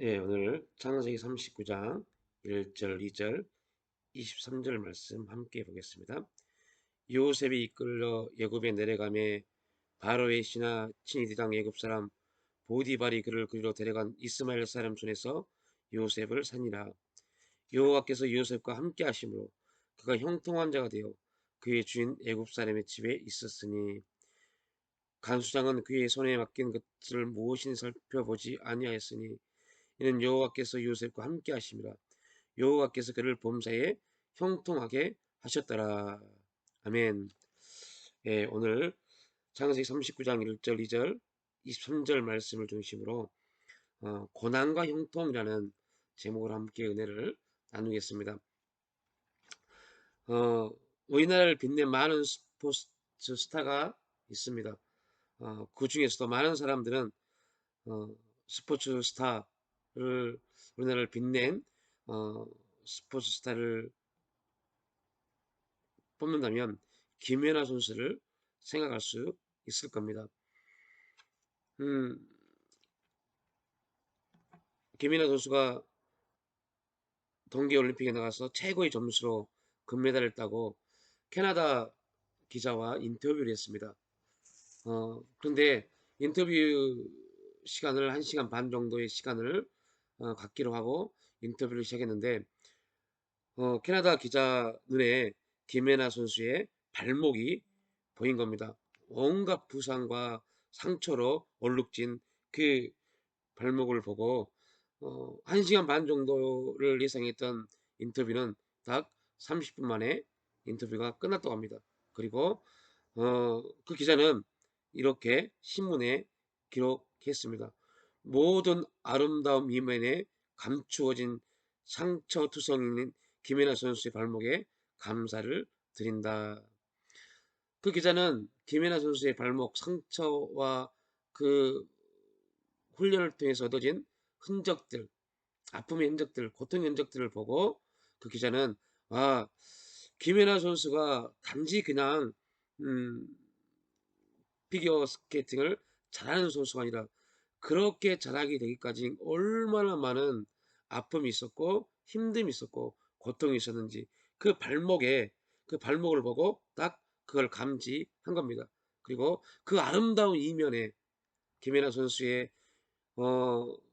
예, 오늘 창세기 39장 1절, 2절, 23절 말씀 함께 보겠습니다. 요셉이 이끌러 예굽에 내려가매 바로의 신하 친이디당 예굽 사람 보디발이 그를 그리로 데려간 이스마엘 사람 손에서 요셉을 산이라. 여호와께서 요셉과 함께 하심으로 그가 형통한 자가 되어 그의 주인 예굽 사람의 집에 있었으니 간수장은 그의 손에 맡긴 것을 무엇인지 살펴보지 아니하였으니 이는 여호와께서 요셉과 함께 하심이라. 여호와께서 그를 범사에 형통하게 하셨더라. 아멘. 예, 오늘 창세기 39장 1절 2절 23절 말씀을 중심으로 어, 고난과 형통이라는 제목으로 함께 은혜를 나누겠습니다. 어, 우리나라를 빛낸 많은 스포츠 스타가 있습니다. 어, 그 중에서도 많은 사람들은 어, 스포츠 스타 를 우리나라를 빛낸 어, 스포츠 스타를 뽑는다면 김연아 선수를 생각할 수 있을 겁니다. 음, 김연아 선수가 동계올림픽에 나가서 최고의 점수로 금메달을 따고 캐나다 기자와 인터뷰를 했습니다. 어, 그런데 인터뷰 시간을 1시간 반 정도의 시간을 어, 갖기로 하고 인터뷰를 시작했는데 어, 캐나다 기자 눈에 김혜나 선수의 발목이 보인 겁니다. 온갖 부상과 상처로 얼룩진 그 발목을 보고 어, 1시간 반 정도를 예상했던 인터뷰는 딱 30분 만에 인터뷰가 끝났다고 합니다. 그리고 어, 그 기자는 이렇게 신문에 기록했습니다. 모든 아름다움 이면에 감추어진 상처투성인 김연아 선수의 발목에 감사를 드린다. 그 기자는 김연아 선수의 발목 상처와 그 훈련을 통해서 얻어진 흔적들, 아픔의 흔적들, 고통의 흔적들을 보고 그 기자는 아 김연아 선수가 단지 그냥 음, 피겨 스케이팅을 잘하는 선수가 아니라 그렇게 자라게 되기까지 얼마나 많은 아픔이 있었고 힘듦이 있었고 고통이 있었는지 그 발목에 그 발목을 보고 딱 그걸 감지한 겁니다. 그리고 그 아름다운 이면에 김연아 선수의 어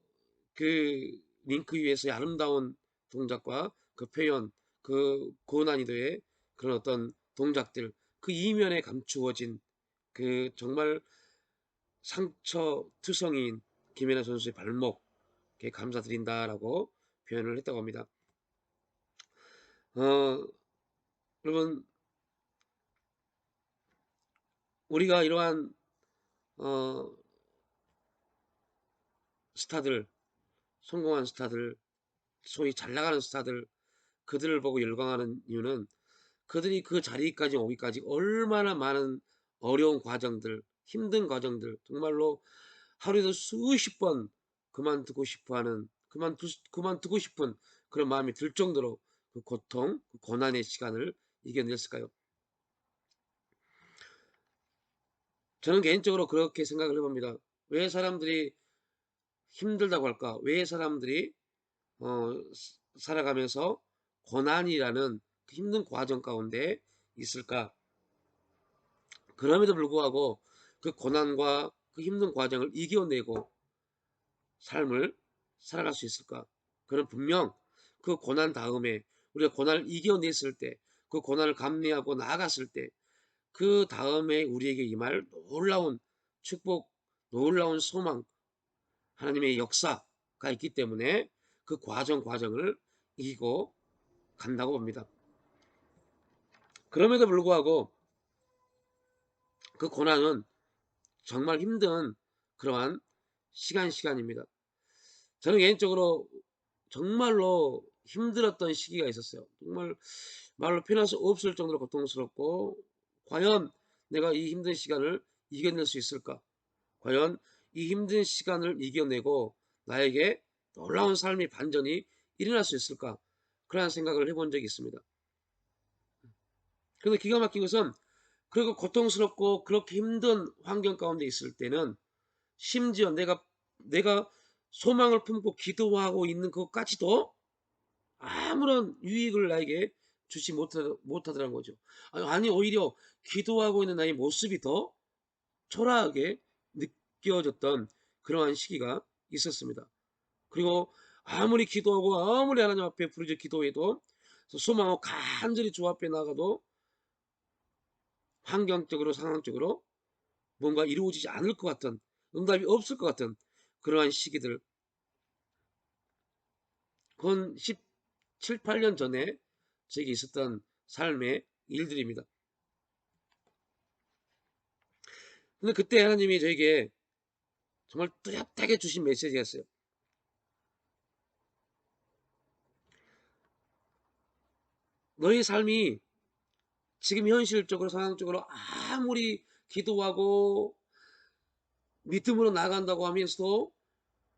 그 링크 위에서의 아름다운 동작과 그 표현 그 고난이도의 그런 어떤 동작들 그 이면에 감추어진 그 정말 상처 투성인 김연아 선수의 발목에 감사드린다라고 표현을 했다고 합니다. 어, 여러분 우리가 이러한 어, 스타들 성공한 스타들 소위 잘 나가는 스타들 그들을 보고 열광하는 이유는 그들이 그 자리까지 오기까지 얼마나 많은 어려운 과정들 힘든 과정들 정말로 하루에도 수십 번 그만두고 싶어하는 그만두, 그만두고 싶은 그런 마음이 들 정도로 그 고통, 그 고난의 시간을 이겨냈을까요? 저는 개인적으로 그렇게 생각을 해봅니다. 왜 사람들이 힘들다고 할까? 왜 사람들이 어, 살아가면서 고난이라는 그 힘든 과정 가운데 있을까? 그럼에도 불구하고 그 고난과 그 힘든 과정을 이겨내고 삶을 살아갈 수 있을까? 그는 분명 그 고난 다음에 우리가 고난을 이겨냈을 때, 그 고난을 감내하고 나아갔을 때, 그 다음에 우리에게 임할 놀라운 축복, 놀라운 소망, 하나님의 역사가 있기 때문에 그 과정 과정을 이기고 간다고 봅니다. 그럼에도 불구하고 그 고난은 정말 힘든 그러한 시간 시간입니다. 저는 개인적으로 정말로 힘들었던 시기가 있었어요. 정말 말로 표현할 수 없을 정도로 고통스럽고 과연 내가 이 힘든 시간을 이겨낼 수 있을까? 과연 이 힘든 시간을 이겨내고 나에게 놀라운 삶의 반전이 일어날 수 있을까? 그런 생각을 해본 적이 있습니다. 그런데 기가 막힌 것은 그리고 고통스럽고 그렇게 힘든 환경 가운데 있을 때는 심지어 내가 내가 소망을 품고 기도하고 있는 것까지도 아무런 유익을 나에게 주지 못하, 못하더라는 거죠. 아니 오히려 기도하고 있는 나의 모습이 더 초라하게 느껴졌던 그러한 시기가 있었습니다. 그리고 아무리 기도하고 아무리 하나님 앞에 부르짖어 기도해도 소망하고 간절히 주 앞에 나가도 환경적으로 상황적으로 뭔가 이루어지지 않을 것 같은 응답이 없을 것 같은 그러한 시기들 그건 17, 8년 전에 저에게 있었던 삶의 일들입니다. 근데 그때 하나님이 저에게 정말 뚜렷하게 주신 메시지였어요. 너의 삶이 지금 현실적으로 상황적으로 아무리 기도하고 믿음으로 나간다고 하면서도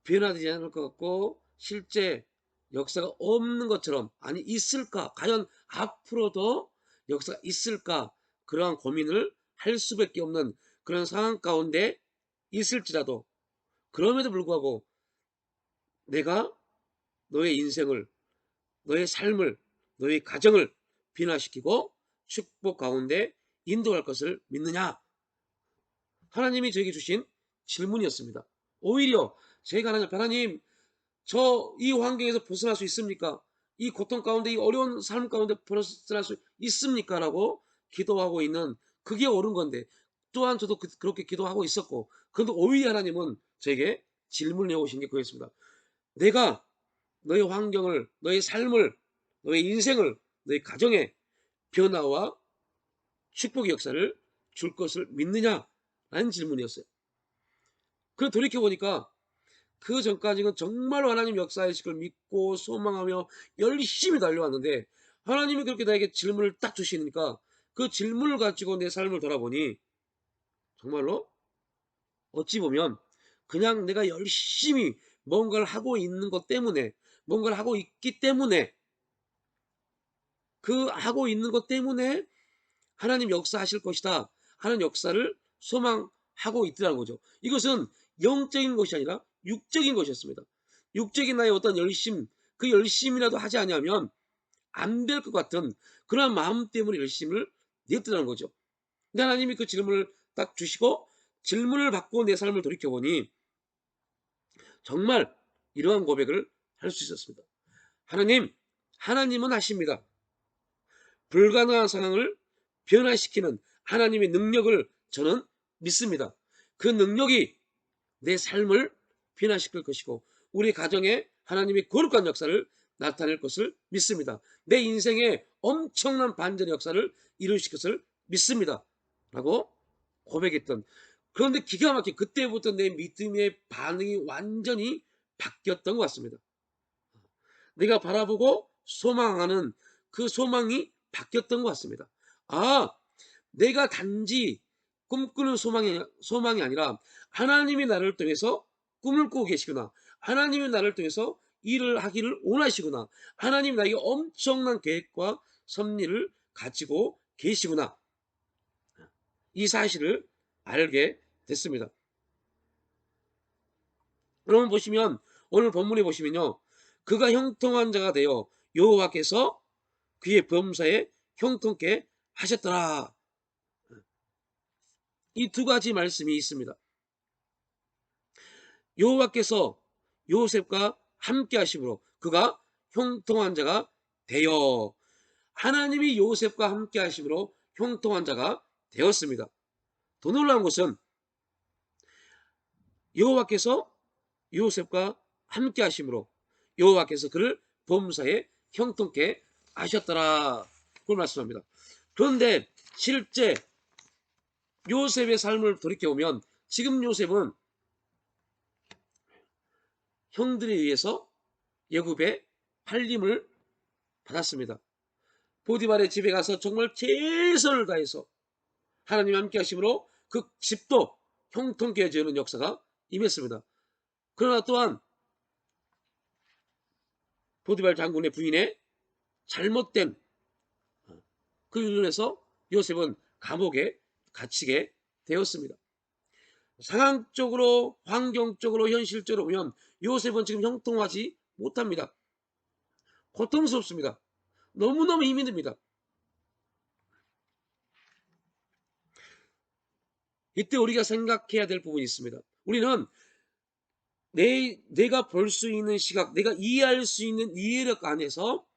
변화되지 않을 것 같고 실제 역사가 없는 것처럼 아니 있을까? 과연 앞으로도 역사가 있을까? 그러한 고민을 할 수밖에 없는 그런 상황 가운데 있을지라도 그럼에도 불구하고 내가 너의 인생을 너의 삶을 너의 가정을 변화시키고 축복 가운데 인도할 것을 믿느냐? 하나님이 저에게 주신 질문이었습니다. 오히려 제가 하나님 하나님 저 이 환경에서 벗어날 수 있습니까? 이 고통 가운데 이 어려운 삶 가운데 벗어날 수 있습니까? 라고 기도하고 있는 그게 옳은 건데 또한 저도 그, 렇게 기도하고 있었고 그런데 오히려 하나님은 저에게 질문을 해오신 게 그거였습니다. 내가 너의 환경을 너의 삶을 너의 인생을 너의 가정의 변화와 축복의 역사를 줄 것을 믿느냐라는 질문이었어요. 그걸 돌이켜 보니까 그 전까지는 정말로 하나님 역사의식을 걸 믿고 소망하며 열심히 달려왔는데 하나님이 그렇게 나에게 질문을 딱 주시니까 그 질문을 가지고 내 삶을 돌아보니 정말로 어찌 보면 그냥 내가 열심히 뭔가를 하고 있는 것 때문에 뭔가를 하고 있기 때문에 그 하고 있는 것 때문에 하나님 역사하실 것이다 하는 역사를 소망하고 있더라는 거죠. 이것은 영적인 것이 아니라 육적인 것이었습니다. 육적인 나의 어떤 열심, 그 열심이라도 하지 않으면 안 될 것 같은 그런 마음 때문에 열심을 냈더라는 거죠. 근데 하나님이 그 질문을 딱 주시고 질문을 받고 내 삶을 돌이켜보니 정말 이러한 고백을 할 수 있었습니다. 하나님, 하나님은 하십니다. 불가능한 상황을 변화시키는 하나님의 능력을 저는 믿습니다. 그 능력이 내 삶을 변화시킬 것이고 우리 가정에 하나님의 거룩한 역사를 나타낼 것을 믿습니다. 내 인생에 엄청난 반전의 역사를 이루실 것을 믿습니다. 라고 고백했던 그런데 기가 막히게 그때부터 내 믿음의 반응이 완전히 바뀌었던 것 같습니다. 내가 바라보고 소망하는 그 소망이 바뀌었던 것 같습니다. 아, 내가 단지 꿈꾸는 소망이, 소망이 아니라 하나님이 나를 통해서 꿈을 꾸고 계시구나. 하나님이 나를 통해서 일을 하기를 원하시구나. 하나님 나에게 엄청난 계획과 섭리를 가지고 계시구나. 이 사실을 알게 됐습니다. 여러분 보시면 오늘 본문에 보시면요. 그가 형통한 자가 되어 여호와께서 그의 범사에 형통케 하셨더라. 이 두 가지 말씀이 있습니다. 여호와께서 요셉과 함께 하심으로 그가 형통한 자가 되어 하나님이 요셉과 함께 하심으로 형통한 자가 되었습니다. 더 놀라운 것은 여호와께서 요셉과 함께 하심으로 여호와께서 그를 범사에 형통케 하셨더라. 그걸 말씀합니다. 그런데 실제 요셉의 삶을 돌이켜보면 지금 요셉은 형들에 의해서 예굽에 팔림을 받았습니다. 보디발의 집에 가서 정말 최선을 다해서 하나님 함께 하심으로 그 집도 형통케 해주는 역사가 임했습니다. 그러나 또한 보디발 장군의 부인의 잘못된 그 일로 인해서 요셉은 감옥에 갇히게 되었습니다. 상황적으로 환경적으로 현실적으로 보면 요셉은 지금 형통하지 못합니다. 고통스럽습니다. 너무너무 힘이 듭니다. 이때 우리가 생각해야 될 부분이 있습니다. 우리는 내, 내가 볼 수 있는 시각, 내가 이해할 수 있는 이해력 안에서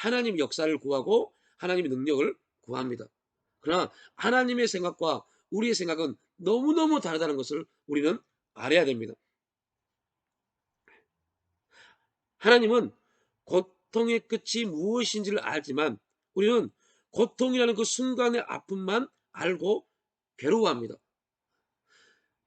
하나님 역사를 구하고 하나님의 능력을 구합니다. 그러나 하나님의 생각과 우리의 생각은 너무너무 다르다는 것을 우리는 알아야 됩니다. 하나님은 고통의 끝이 무엇인지를 알지만 우리는 고통이라는 그 순간의 아픔만 알고 괴로워합니다.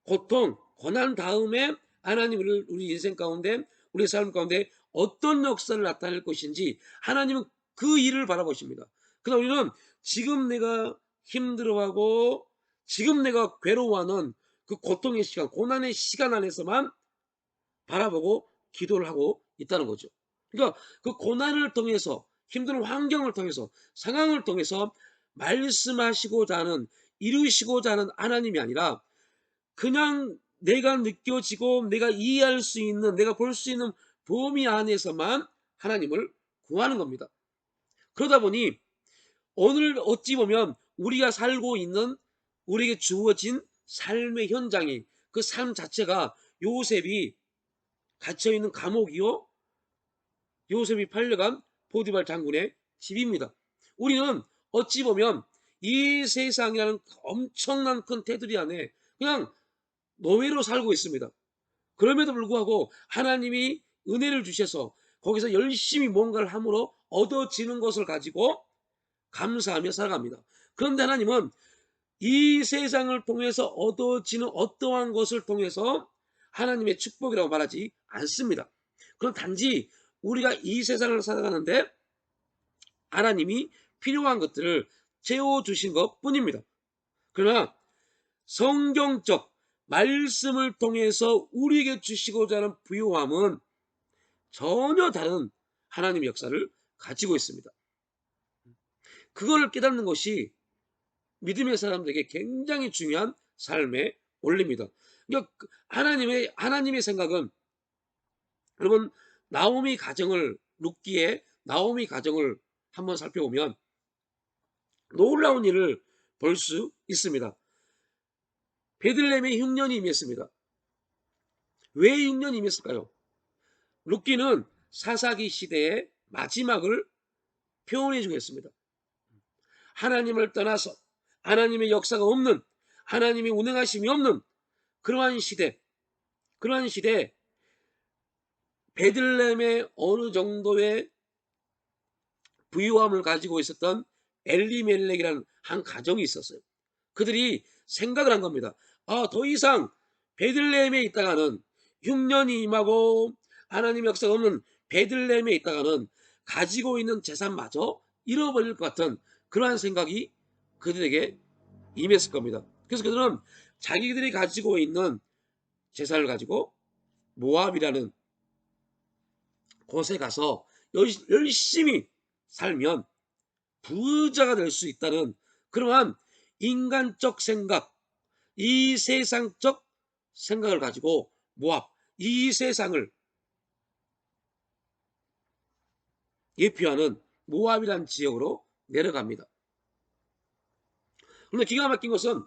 고통, 고난 다음에 하나님 을 우리 인생 가운데 우리 삶 가운데 어떤 역사를 나타낼 것인지 하나님은 그 일을 바라보십니다. 그러나 우리는 지금 내가 힘들어하고 지금 내가 괴로워하는 그 고통의 시간, 고난의 시간 안에서만 바라보고 기도를 하고 있다는 거죠. 그러니까 그 고난을 통해서 힘든 환경을 통해서 상황을 통해서 말씀하시고자 하는 이루시고자 하는 하나님이 아니라 그냥 내가 느껴지고 내가 이해할 수 있는 내가 볼 수 있는 범위 안에서만 하나님을 구하는 겁니다. 그러다 보니 오늘 어찌 보면 우리가 살고 있는 우리에게 주어진 삶의 현장이 그 삶 자체가 요셉이 갇혀 있는 감옥이요. 요셉이 팔려간 보디발 장군의 집입니다. 우리는 어찌 보면 이 세상이라는 엄청난 큰 테두리 안에 그냥 노예로 살고 있습니다. 그럼에도 불구하고 하나님이 은혜를 주셔서 거기서 열심히 뭔가를 함으로 얻어지는 것을 가지고 감사하며 살아갑니다. 그런데 하나님은 이 세상을 통해서 얻어지는 어떠한 것을 통해서 하나님의 축복이라고 말하지 않습니다. 그럼 단지 우리가 이 세상을 살아가는데 하나님이 필요한 것들을 채워주신 것 뿐입니다. 그러나 성경적 말씀을 통해서 우리에게 주시고자 하는 부요함은 전혀 다른 하나님의 역사를 가지고 있습니다. 그걸 깨닫는 것이 믿음의 사람들에게 굉장히 중요한 삶의 원리입니다. 그러니까 그 하나님의 하나님의 생각은 여러분 나오미 가정을 룻기에 나오미 가정을 한번 살펴보면 놀라운 일을 볼 수 있습니다. 베들레헴에 흉년이 임했습니다. 왜 흉년이 임했을까요? 룻기는 사사기 시대의 마지막을 표현해 주겠습니다. 하나님을 떠나서 하나님의 역사가 없는 하나님의 운행하심이 없는 그러한 시대 그러한 시대 베들레헴의 어느 정도의 부유함을 가지고 있었던 엘리멜렉이라는 한 가정이 있었어요. 그들이 생각을 한 겁니다. 아, 더 이상 베들레헴에 있다가는 흉년이 임하고 하나님 역사가 없는 베들레헴에 있다가는 가지고 있는 재산마저 잃어버릴 것 같은 그러한 생각이 그들에게 임했을 겁니다. 그래서 그들은 자기들이 가지고 있는 재산을 가지고 모압이라는 곳에 가서 열심히 살면 부자가 될 수 있다는 그러한 인간적 생각, 이 세상적 생각을 가지고 모압, 이 세상을 예표하는 모압이라는 지역으로 내려갑니다. 그런데 기가 막힌 것은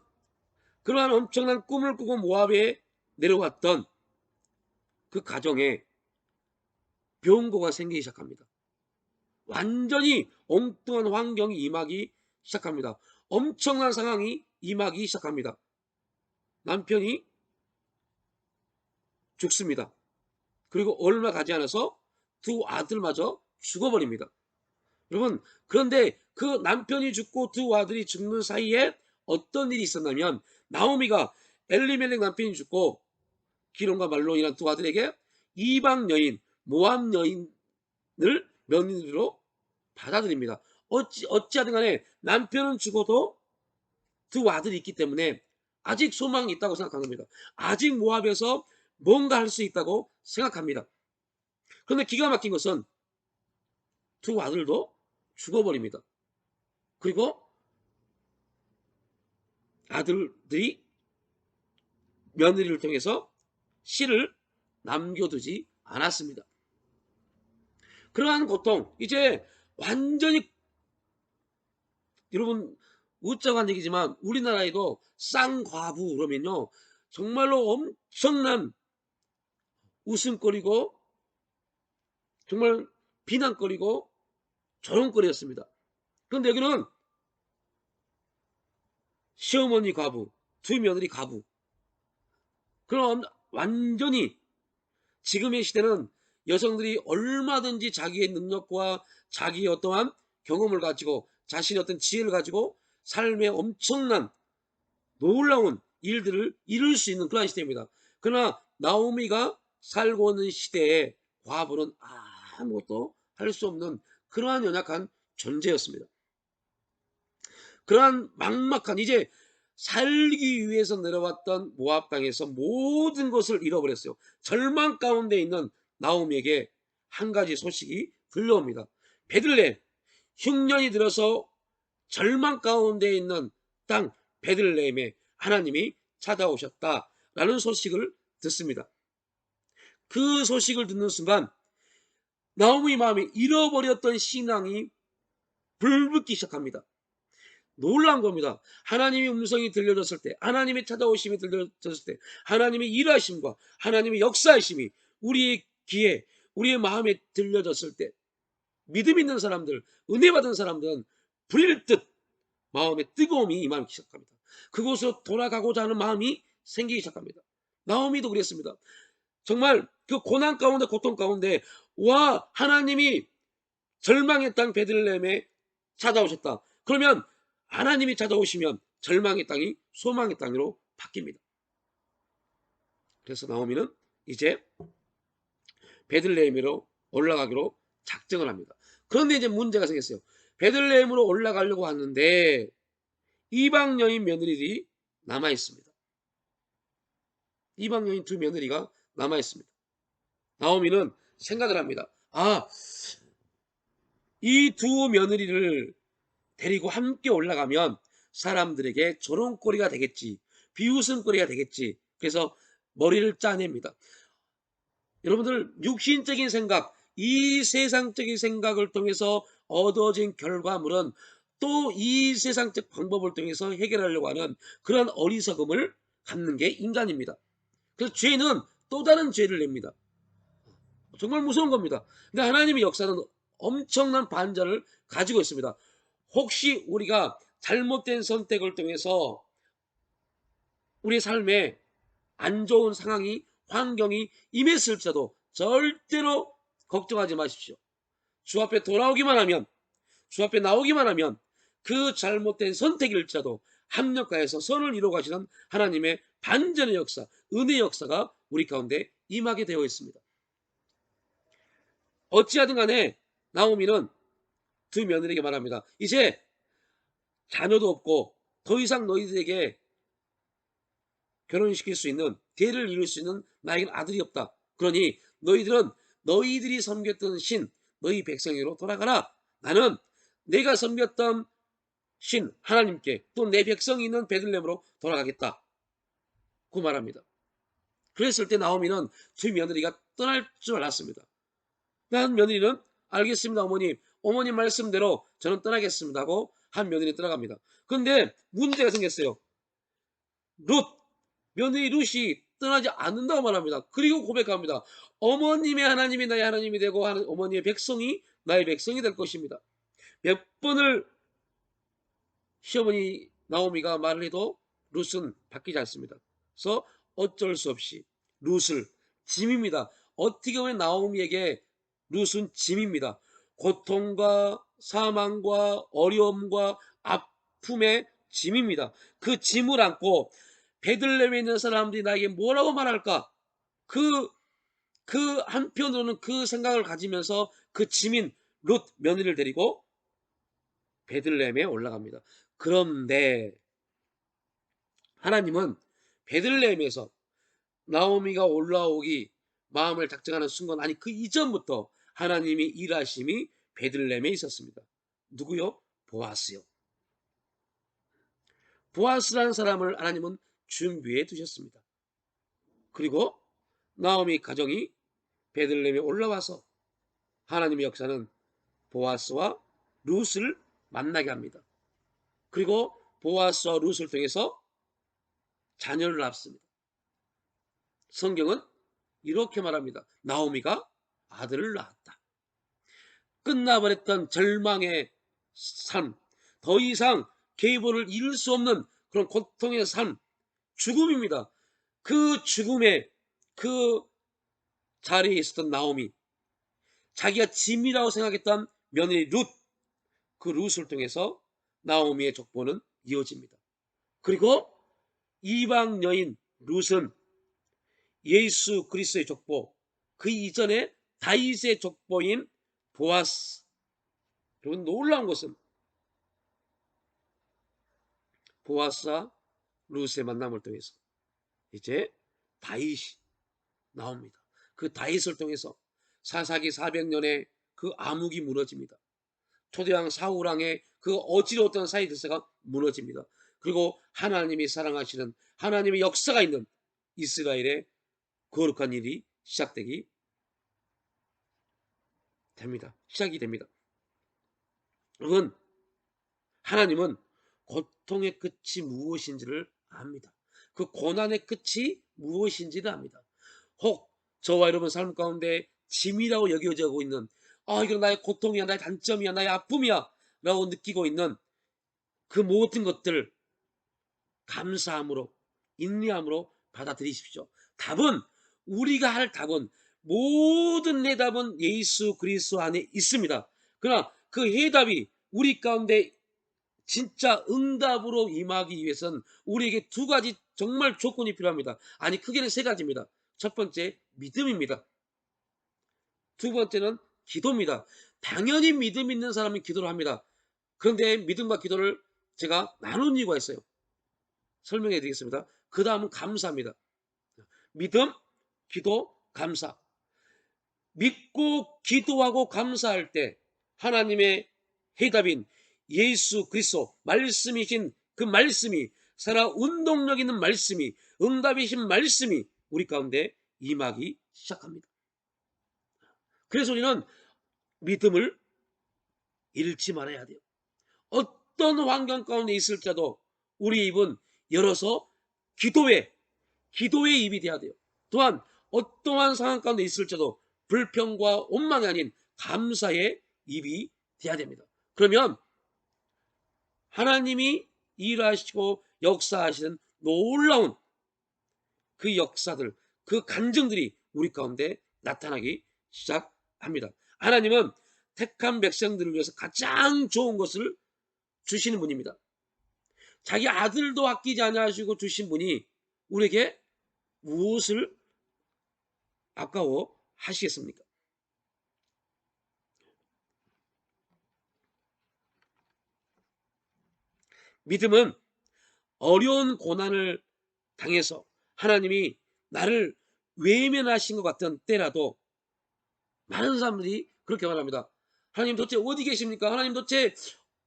그러한 엄청난 꿈을 꾸고 모압에 내려왔던 그 가정에 병고가 생기기 시작합니다. 완전히 엉뚱한 환경이 임하기 시작합니다. 엄청난 상황이 임하기 시작합니다. 남편이 죽습니다. 그리고 얼마 가지 않아서 두 아들마저 죽어버립니다. 여러분 그런데 그 남편이 죽고 두 아들이 죽는 사이에 어떤 일이 있었냐면 나오미가 엘리멜렉 남편이 죽고 기론과 말론이란 두 아들에게 이방 여인 모함 여인을 며느리로 받아들입니다. 어찌 어찌하든 간에 남편은 죽어도 두 아들이 있기 때문에 아직 소망이 있다고 생각한 겁니다. 아직 모압에서 뭔가 할 수 있다고 생각합니다. 그런데 기가 막힌 것은 두 아들도 죽어버립니다. 그리고 아들들이 며느리를 통해서 씨를 남겨두지 않았습니다. 그러한 고통 이제 완전히 여러분 웃자고 얘기지만 우리나라에도 쌍과부 그러면요 정말로 엄청난 웃음거리고 정말 비난거리고 조롱거리였습니다. 그런데 여기는 시어머니 과부, 두 며느리 과부. 그럼 완전히 지금의 시대는 여성들이 얼마든지 자기의 능력과 자기의 어떠한 경험을 가지고 자신의 어떤 지혜를 가지고 삶에 엄청난 놀라운 일들을 이룰 수 있는 그러한 시대입니다. 그러나 나오미가 살고 있는 시대에 과부는 아무것도 할 수 없는 그러한 연약한 존재였습니다. 그러한 막막한 이제 살기 위해서 내려왔던 모압 땅에서 모든 것을 잃어버렸어요. 절망 가운데 있는 나오미에게 한 가지 소식이 들려옵니다. 베들레 흉년이 들어서 절망 가운데 있는 땅 베들레헴에 하나님이 찾아오셨다라는 소식을 듣습니다. 그 소식을 듣는 순간 나오미 마음이 잃어버렸던 신앙이 불붙기 시작합니다. 놀란 겁니다. 하나님의 음성이 들려졌을 때, 하나님의 찾아오심이 들려졌을 때, 하나님의 일하심과 하나님의 역사하심이 우리의 귀에, 우리의 마음에 들려졌을 때, 믿음 있는 사람들, 은혜 받은 사람들은 불일 듯 마음에 뜨거움이 임하기 시작합니다. 그곳으로 돌아가고자 하는 마음이 생기기 시작합니다. 나오미도 그랬습니다. 정말 그 고난 가운데 고통 가운데 와 하나님이 절망의 땅 베들레헴에 찾아오셨다. 그러면 하나님이 찾아오시면 절망의 땅이 소망의 땅으로 바뀝니다. 그래서 나오미는 이제 베들레헴으로 올라가기로 작정을 합니다. 그런데 이제 문제가 생겼어요. 베들레헴으로 올라가려고 하는데 이방 여인 며느리들이 남아 있습니다. 이방 여인 두 며느리가 남아 있습니다. 나오미는 생각을 합니다. 아, 이 두 며느리를 데리고 함께 올라가면 사람들에게 조롱거리가 되겠지. 비웃음거리가 되겠지. 그래서 머리를 짜냅니다. 여러분들 육신적인 생각, 이 세상적인 생각을 통해서 얻어진 결과물은 또 이 세상적 방법을 통해서 해결하려고 하는 그런 어리석음을 갖는 게 인간입니다. 그래서 죄는 또 다른 죄를 냅니다. 정말 무서운 겁니다. 근데 하나님의 역사는 엄청난 반전을 가지고 있습니다. 혹시 우리가 잘못된 선택을 통해서 우리 삶에 안 좋은 상황이 환경이 임했을지라도 절대로 걱정하지 마십시오. 주 앞에 돌아오기만 하면 주 앞에 나오기만 하면 그 잘못된 선택일지라도 합력하여서 선을 이루어 가시는 하나님의 반전의 역사, 은혜의 역사가 우리 가운데 임하게 되어 있습니다. 어찌하든 간에 나오미는 두 며느리에게 말합니다. 이제 자녀도 없고 더 이상 너희들에게 결혼시킬 수 있는 대를 이룰 수 있는 나에게는 아들이 없다. 그러니 너희들은 너희들이 섬겼던 신 너희 백성으로 돌아가라. 나는 내가 섬겼던 신 하나님께 또 내 백성이 있는 베들렘으로 돌아가겠다. 그 말합니다. 그랬을 때 나오미는 두 며느리가 떠날 줄 알았습니다. 한 며느리는 알겠습니다 어머님 어머님 말씀대로 저는 떠나겠습니다 하고 한 며느리 떠나갑니다. 그런데 문제가 생겼어요. 룻 며느리 룻이 떠나지 않는다고 말합니다. 그리고 고백합니다. 어머님의 하나님이 나의 하나님이 되고 어머니의 백성이 나의 백성이 될 것입니다. 몇 번을 시어머니 나오미가 말을 해도 룻은 바뀌지 않습니다. 그래서 어쩔 수 없이 룻을 짐입니다. 어떻게 보면 나오미에게 룻은 짐입니다. 고통과 사망과 어려움과 아픔의 짐입니다. 그 짐을 안고 베들레헴에 있는 사람들이 나에게 뭐라고 말할까? 그, 그 한편으로는 그 생각을 가지면서 그 짐인 룻 며느리를 데리고 베들레헴에 올라갑니다. 그런데 하나님은 베들레헴에서 나오미가 올라오기 마음을 작정하는 순간 아니 그 이전부터 하나님이 일하심이 베들렘에 있었습니다. 누구요? 보아스요. 보아스라는 사람을 하나님은 준비해 두셨습니다. 그리고 나오미 가정이 베들레헴에 올라와서 하나님의 역사는 보아스와 룻을 만나게 합니다. 그리고 보아스와 룻을 통해서 자녀를 낳습니다. 성경은 이렇게 말합니다. 나오미가 아들을 낳았다. 끝나버렸던 절망의 삶, 더 이상 계보를 잃을 수 없는 그런 고통의 삶, 죽음입니다. 그 죽음의 그 자리에 있었던 나오미, 자기가 짐이라고 생각했던 며느리 룻, 그 룻을 통해서 나오미의 족보는 이어집니다. 그리고 이방 여인 룻은 예수 그리스도의 족보, 그 이전에 다윗의 족보인 보아스. 여러분 놀라운 것은 보아스와 룻의 만남을 통해서 이제 다윗이 나옵니다. 그 다윗을 통해서 사사기 400년에 그 암흑이 무너집니다. 초대왕 사우랑의 그 어지러웠던 사이 들세가 무너집니다. 그리고 하나님이 사랑하시는 하나님의 역사가 있는 이스라엘의 거룩한 일이 시작되기 됩니다. 시작이 됩니다. 여러분, 하나님은 고통의 끝이 무엇인지를 압니다. 그 고난의 끝이 무엇인지를 압니다. 혹 저와 여러분 삶 가운데 짐이라고 여겨지고 있는 아 이건 나의 고통이야 나의 단점이야 나의 아픔이야 라고 느끼고 있는 그 모든 것들 감사함으로 인내함으로 받아들이십시오. 답은 우리가 할 답은 모든 해답은 예수 그리스도 안에 있습니다. 그러나 그 해답이 우리 가운데 진짜 응답으로 임하기 위해서는 우리에게 두 가지 정말 조건이 필요합니다. 아니 크게는 세 가지입니다. 첫 번째 믿음입니다. 두 번째는 기도입니다. 당연히 믿음 있는 사람은 기도를 합니다. 그런데 믿음과 기도를 제가 나눈 이유가 있어요. 설명해 드리겠습니다. 그 다음은 감사입니다. 믿음, 기도, 감사. 믿고 기도하고 감사할 때 하나님의 해답인 예수 그리스도 말씀이신 그 말씀이 살아 운동력 있는 말씀이 응답이신 말씀이 우리 가운데 임하기 시작합니다. 그래서 우리는 믿음을 잃지 말아야 돼요. 어떤 환경 가운데 있을지라도 우리 입은 열어서 기도에 기도의 입이 돼야 돼요. 또한 어떠한 상황 가운데 있을지라도 불평과 원망이 아닌 감사의 입이 돼야 됩니다. 그러면 하나님이 일하시고 역사하시는 놀라운 그 역사들, 그 간증들이 우리 가운데 나타나기 시작합니다. 하나님은 택한 백성들을 위해서 가장 좋은 것을 주시는 분입니다. 자기 아들도 아끼지 않으시고 주신 분이 우리에게 무엇을 아까워 하시겠습니까? 믿음은 어려운 고난을 당해서 하나님이 나를 외면하신 것 같은 때라도 많은 사람들이 그렇게 말합니다. 하나님 도대체 어디 계십니까? 하나님 도대체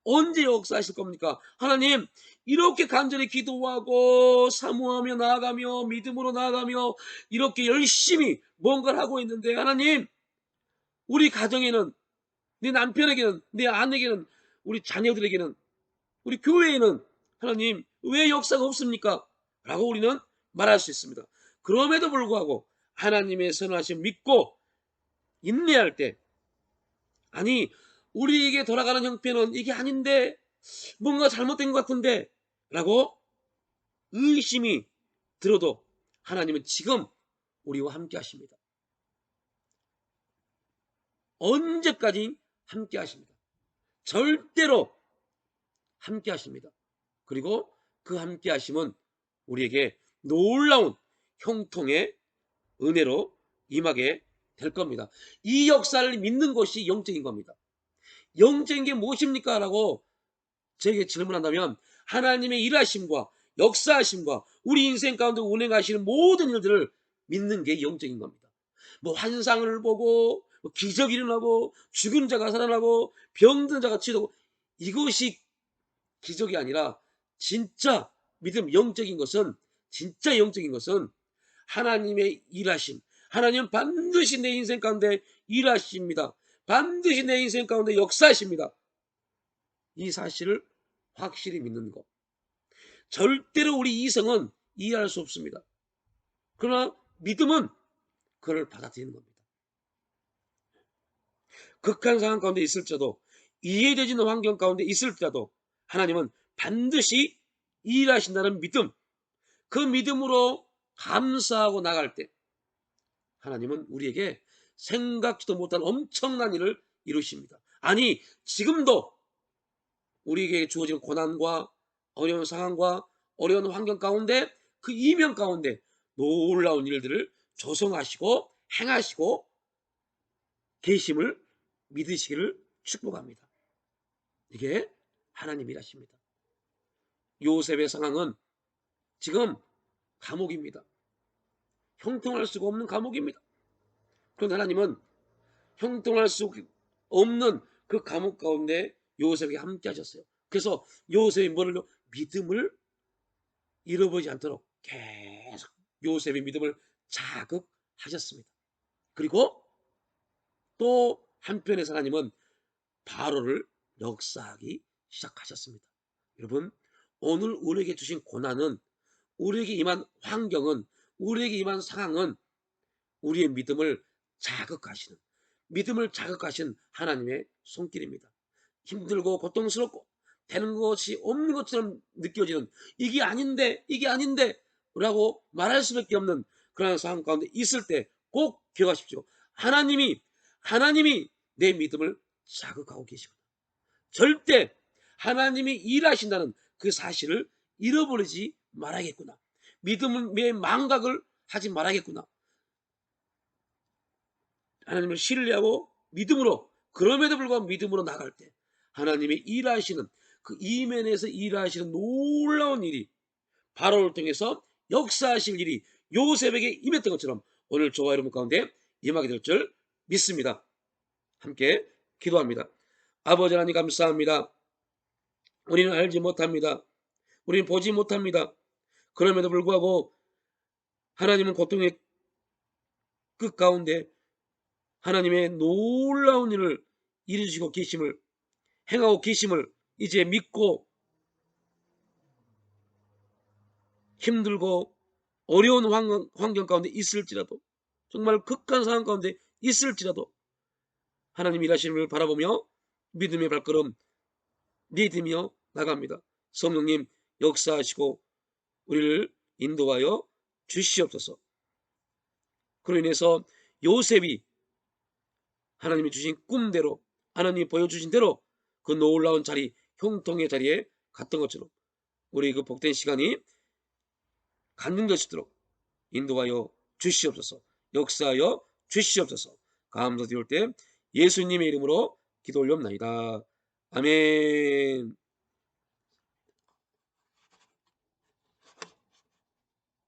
언제 역사하실 겁니까? 하나님 이렇게 간절히 기도하고 사모하며 나아가며 믿음으로 나아가며 이렇게 열심히 뭔가를 하고 있는데 하나님 우리 가정에는 내 남편에게는 내 아내에게는 우리 자녀들에게는 우리 교회에는 하나님 왜 역사가 없습니까? 라고 우리는 말할 수 있습니다. 그럼에도 불구하고 하나님의 선하심 믿고 인내할 때 아니 우리에게 돌아가는 형편은 이게 아닌데 뭔가 잘못된 것 같은데 라고 의심이 들어도 하나님은 지금 우리와 함께 하십니다. 언제까지 함께 하십니다. 절대로 함께 하십니다. 그리고 그 함께 하심은 우리에게 놀라운 형통의 은혜로 임하게 될 겁니다. 이 역사를 믿는 것이 영적인 겁니다. 영적인 게 무엇입니까? 라고 저에게 질문한다면 하나님의 일하심과 역사하심과 우리 인생 가운데 운행하시는 모든 일들을 믿는 게 영적인 겁니다. 뭐 환상을 보고 뭐 기적이 일어나고 죽은 자가 살아나고 병든 자가 치료되고 이것이 기적이 아니라 진짜 믿음 영적인 것은 진짜 영적인 것은 하나님의 일하심. 하나님은 반드시 내 인생 가운데 일하십니다. 반드시 내 인생 가운데 역사하십니다. 이 사실을 확실히 믿는 것. 절대로 우리 이성은 이해할 수 없습니다. 그러나 믿음은 그를 받아들이는 겁니다. 극한 상황 가운데 있을지라도 이해되지는 환경 가운데 있을지라도 하나님은 반드시 일하신다는 믿음, 그 믿음으로 감사하고 나갈 때 하나님은 우리에게 생각지도 못한 엄청난 일을 이루십니다. 아니 지금도 우리에게 주어진 고난과 어려운 상황과 어려운 환경 가운데 그 이면 가운데 놀라운 일들을 조성하시고 행하시고 계심을 믿으시기를 축복합니다. 이게 하나님 일하십니다. 요셉의 상황은 지금 감옥입니다. 형통할 수가 없는 감옥입니다. 그런데 하나님은 형통할 수 없는 그 감옥 가운데 요셉에게 함께 하셨어요. 그래서 요셉이 뭐를 믿음을 잃어버리지 않도록 계속 요셉의 믿음을 자극하셨습니다. 그리고 또 한편에서 하나님은 바로를 역사하기 시작하셨습니다. 여러분 오늘 우리에게 주신 고난은 우리에게 임한 환경은 우리에게 임한 상황은 우리의 믿음을 자극하시는 믿음을 자극하신 하나님의 손길입니다. 힘들고 고통스럽고 되는 것이 없는 것처럼 느껴지는 이게 아닌데 이게 아닌데 라고 말할 수밖에 없는 그런 상황 가운데 있을 때 꼭 기억하십시오. 하나님이 하나님이 내 믿음을 자극하고 계시구나. 절대 하나님이 일하신다는 그 사실을 잃어버리지 말아야겠구나. 믿음의 망각을 하지 말아야겠구나. 하나님을 신뢰하고 믿음으로 그럼에도 불구하고 믿음으로 나갈 때 하나님이 일하시는 그 이면에서 일하시는 놀라운 일이 바로를 통해서 역사하실 일이 요셉에게 임했던 것처럼 오늘 저와 여러분 가운데 임하게 될 줄 믿습니다. 함께 기도합니다. 아버지 하나님 감사합니다. 우리는 알지 못합니다. 우리는 보지 못합니다. 그럼에도 불구하고 하나님은 고통의 끝 가운데 하나님의 놀라운 일을 이루시고 계심을 행하고 계심을 이제 믿고 힘들고 어려운 환경, 가운데 있을지라도 정말 극한 상황 가운데 있을지라도 하나님 일하심을 바라보며 믿음의 발걸음 믿으며 나갑니다. 성령님 역사하시고 우리를 인도하여 주시옵소서. 그로 인해서 요셉이 하나님이 주신 꿈대로 하나님이 보여주신 대로 그 놀라운 자리 형통의 자리에 갔던 것처럼 우리 그 복된 시간이 것이도록 인도하여 주시옵소서 역사하여 주시옵소서 감사드릴 때 예수님의 이름으로 기도 올려옵나이다. 아멘